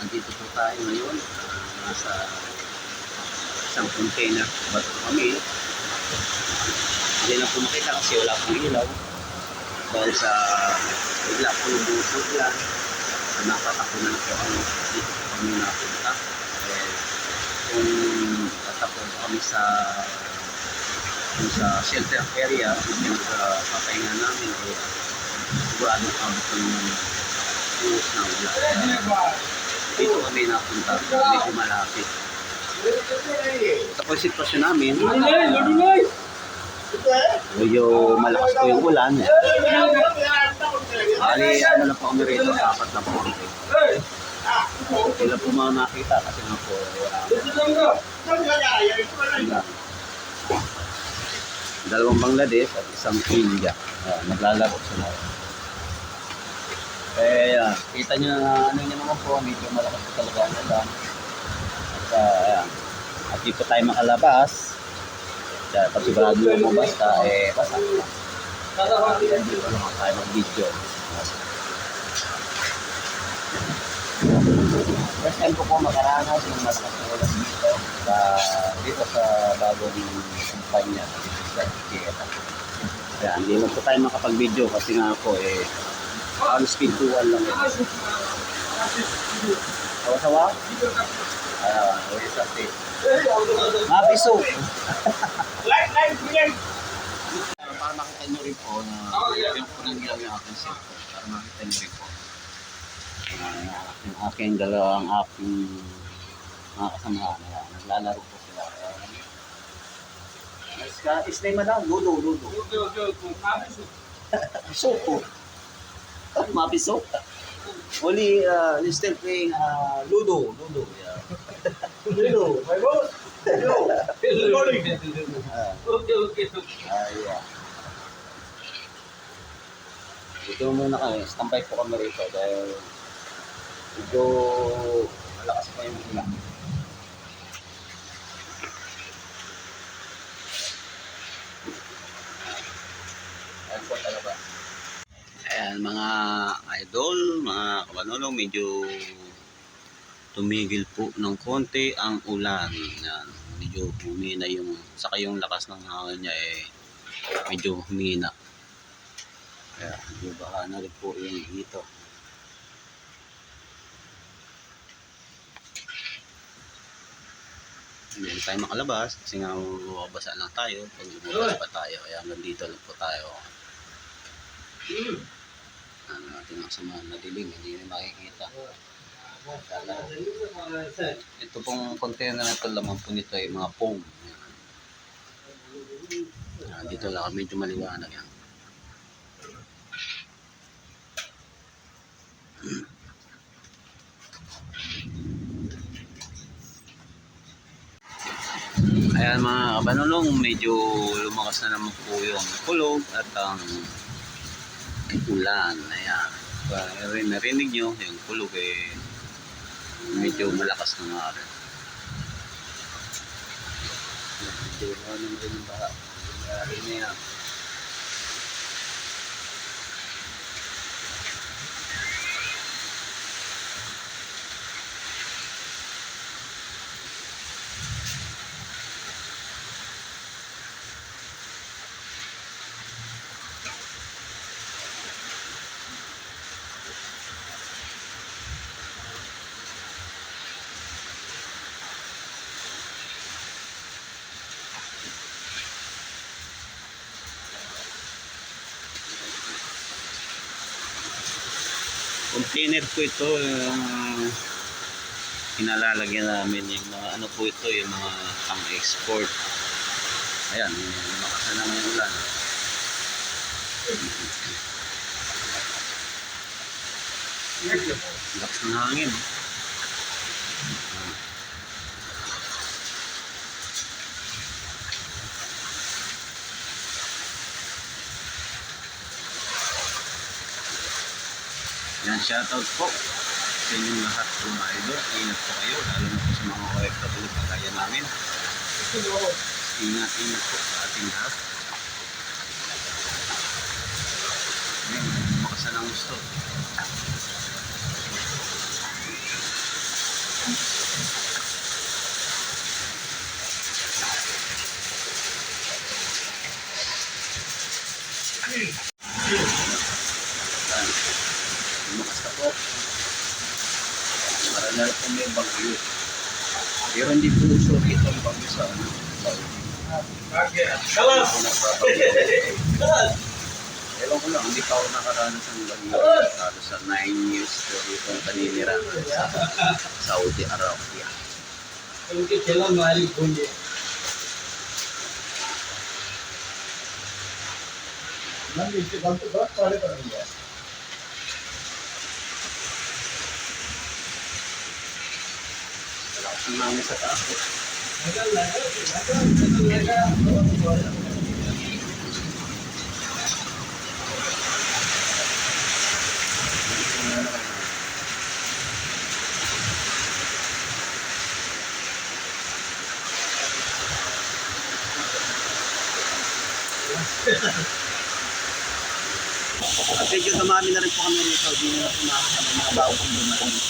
andito po tayo ngayon. Ah, nasa isang container. Bato kami. Hindi na po makita kasi wala pong ilaw. Dahil sa bigla po yung busog yan. Ah, Nakatapunan po ang dito po kami napunta. Eh, kung tatapon po kami sa sa shelter area, yung uh, papahinga namin, eh, sigurado abot ng buhos na ulan. Dito kami napunta, medyo malapit. Yung sitwasyon namin. Medyo malakas po yung ulan. Bali, ano lang po kami rito, apat na po kami. Sila po mga nakita kasi nga po, wala. Dalawang Bangladesh at isang India. Uh, naglalaro sila. Eh, kita nyo na ano nyo naman po, medyo malakas po talaga ang ulan. At, uh, ayan. At di po tayo makalabas. Kaya pag sigurado mo basta, eh, basta. Kaya hindi ko naman tayo mag-video. First time ko po makaranas yung malakas na ulan dito sa dito sa bagong kumpanya dito sa Ikea. Kaya hindi mo po tayo makapag-video kasi nga po eh on speed to 1 lang. Sawa-sawa? Ah, uh, sa tape. Mapiso! Uh, para makita nyo rin po na yung po nang ilaw yung aking cellphone. Para makita nyo rin po. Uh, yung aking dalawang aking mga kasamahan. Naglalaro po sila. Ayan. Is name na Ludo, Ludo. Soko. Mapiso. Only uh, still playing uh, Ludo, Ludo. Yeah. Ludo, my boss. Hello. Good morning. Ah, Okay, okay. ah, yeah. Dito muna kami, standby po kami rito dahil medyo malakas pa yung ulan. Ayan po talaga. Ayan mga idol, mga kabanolo, medyo tumigil po ng konti ang ulan. Yan. Medyo humina yung, saka yung lakas ng hangin niya eh, medyo humina. Kaya medyo baka na rin po yung dito. Hindi tayo makalabas kasi nga mababasa lang tayo pag lumabas pa tayo. Kaya hanggang dito lang po tayo. Ano natin ang samahan na dilim, hindi na makikita. Ito pong container na ito, laman po nito ay mga foam. Ah, dito lang, medyo maliwanag yan. Ayan mga kabanulong, medyo lumakas na naman po yung kulog at ang ulan. Ayan. Uh, narinig nyo, yung kulog eh, medyo malakas na nga rin. Medyo ano rin yung baha. Nangyari na. Container po ito yung kinalalagyan namin yung mga ano po ito yung mga pang export ayan lumakas na naman yung ulan. Lakas ng hangin shoutout po sa inyong lahat mga idol. Ingat po kayo, lalo na po sa mga OFW kagaya namin. Ingat, ingat po sa ating lahat. Ayan, lumakas na Yan ang gusto. hindi po sure ito ang pag-isa. Kalas! Kalas! Ewan ko lang, hindi pa ako nakaranas ng ganyan. Lalo sa 9 years ko dito ang paninira sa Saudi Arabia. Thank you, kailan maaaring po niya. Nandito, bantu-bantu, ada kan? Namin sa taas. At medyo dumami na rin po kami rito. Hindi na nakakita ng mga bago kong dumating.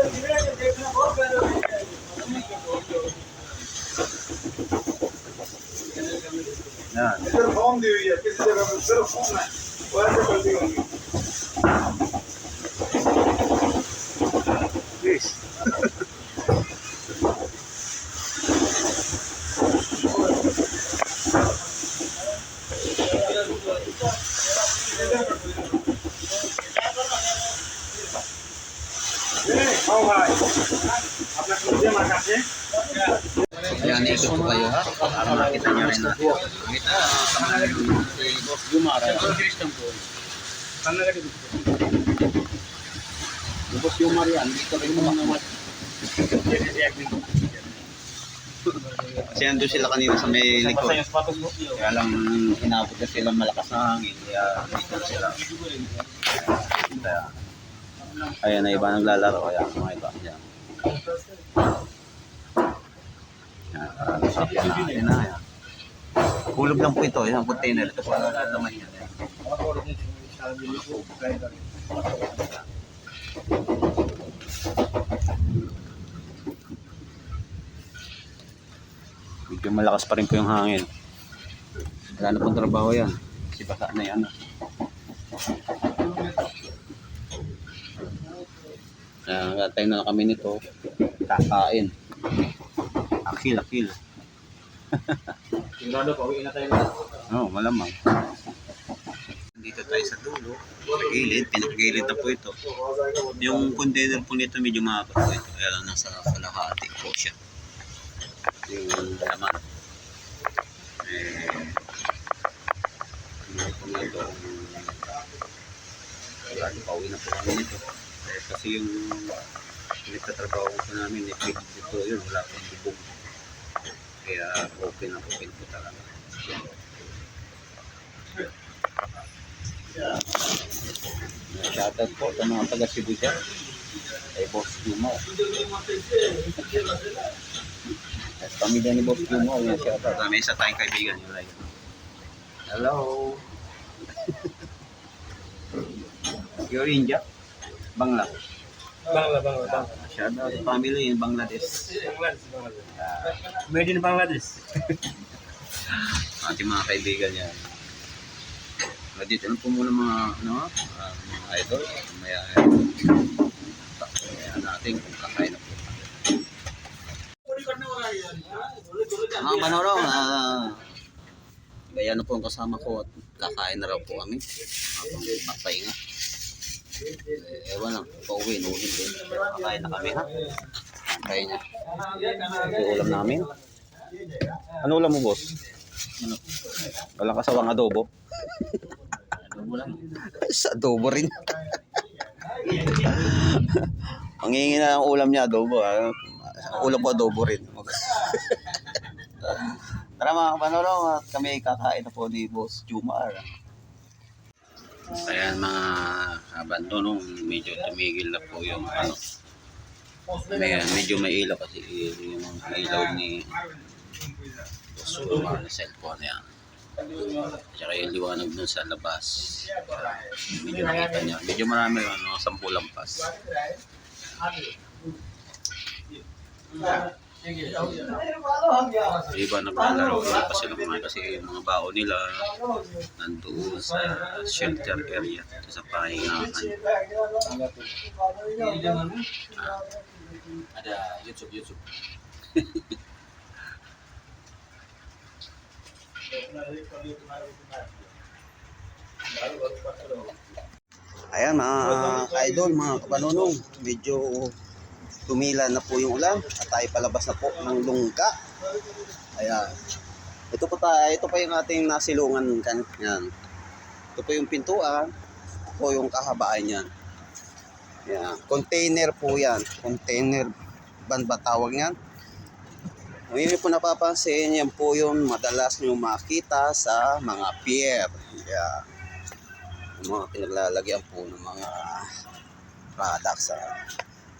इधर फॉर्म दी हुई है किसी जगह पे सिर्फ फॉर्म है वो ऐसे करती होंगी Please. हाँ भाई अपना कुछ मार काटे Ayan, ikot po kayo ha. Para makita nyo rin natin. Boss Jumar yan. Dito rin mo mga Kasi ando sila kanina sa may likod. Kaya lang inabot na sila malakas na hangin. Kaya dito sila. Kaya, ayan na iba naglalaro. Kaya mga iba. Yan. Yan, para nasakyan natin na. Yan. Kulog lang po ito. Isang container. Ito po ang laman. Yan. Medyo malakas pa rin po yung hangin. Wala na pong trabaho yan. Kasi baka na yan. Kaya nagantay na kami nito. Kakain. Akil, akil. Sigurado pa uwi na tayo Oo, oh, malamang. Dito tayo sa dulo. Sa gilid, na po ito. Yung container po nito medyo mahaba po ito. Kaya lang nasa kalahati po siya. Yung laman. Eh, hindi po nga ito. Wala, pauwi na po kami nito. Eh, kasi yung nagtatrabaho po namin, eh, dito yun, wala pong bubog. Kaya open na open po talaga. Shoutout po sa mga taga Cebu dyan. Kay Boss Jumo. At pamilya ni Boss Jumo, yan shoutout. Kami isa tayong kaibigan. Hello. You're India? Bangla, Bangla, Bangla. Shout out to family in Bangladesh. Bangladesh, Bangladesh. Ah. Uh, Made in Bangladesh. ating mga kaibigan yan. Dito lang po muna mga, ano, uh, mga idol. Maya, ah, maya natin kung kakain na po. Mga manorong, ah, gaya ano na po ang kasama ko at kakain na raw po kami. Habang papahinga. Eh, ewan lang, pauwi, nuhin din. Kakain na kami ha. Kakain niya. Ito ulam namin. Ano ulam mo, boss? Ano? Walang kasawang adobo? Adobo lang. Sa adobo rin. Mangingi na ng ulam niya, adobo. Ah. Ulam ko, adobo rin. Tara mga kapanolo, at kami kakain na po ni Boss Jumar. Ayan mga abandono, medyo tumigil na po yung ano. May, medyo may ilaw kasi yung ilaw ni Jumar na cellphone yan. Tsaka yung liwanag dun sa labas. Medyo nakita niya. Medyo marami ano, sampu lampas. Yung iba naglalaro, hindi pa sila kumain kasi yung mga bao nila nandoon sa shelter area, sa pahingahan. Ada YouTube YouTube. Ayan mga idol, mga kapanunong, medyo tumila na po yung ulan at tayo palabas na po ng lungga. Ayan. Ito po tayo, ito pa yung ating nasilungan kan yan. Ito po yung pintuan, ito po yung kahabaan yan. Ayan. Container po yan. Container ban ba tawag yan? Kung po napapansin, yan po yung madalas nyo makita sa mga pier. Ayan yung mga pinaglalagyan po ng mga products. ah.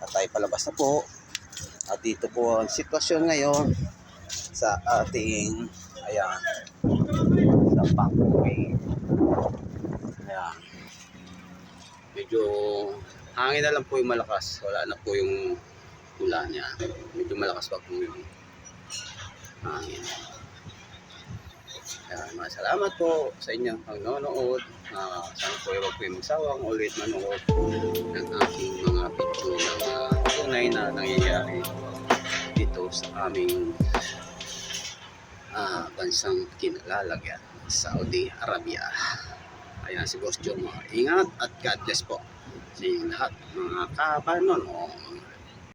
At tayo palabas na po. At dito po ang sitwasyon ngayon sa ating ayan sa Pangway. Ayan. Medyo hangin na lang po yung malakas. Wala na po yung tula niya. Medyo malakas pa po yung hangin. Kaya mga salamat po sa inyong panonood. Uh, sana po huwag po yung magsawang ulit manood ng aking mga video na uh, tunay na nangyayari dito sa aming ah, bansang kinalalagyan, Saudi Arabia. Ayan si Boss John. Ingat at God bless po sa inyong lahat mga kapanonood.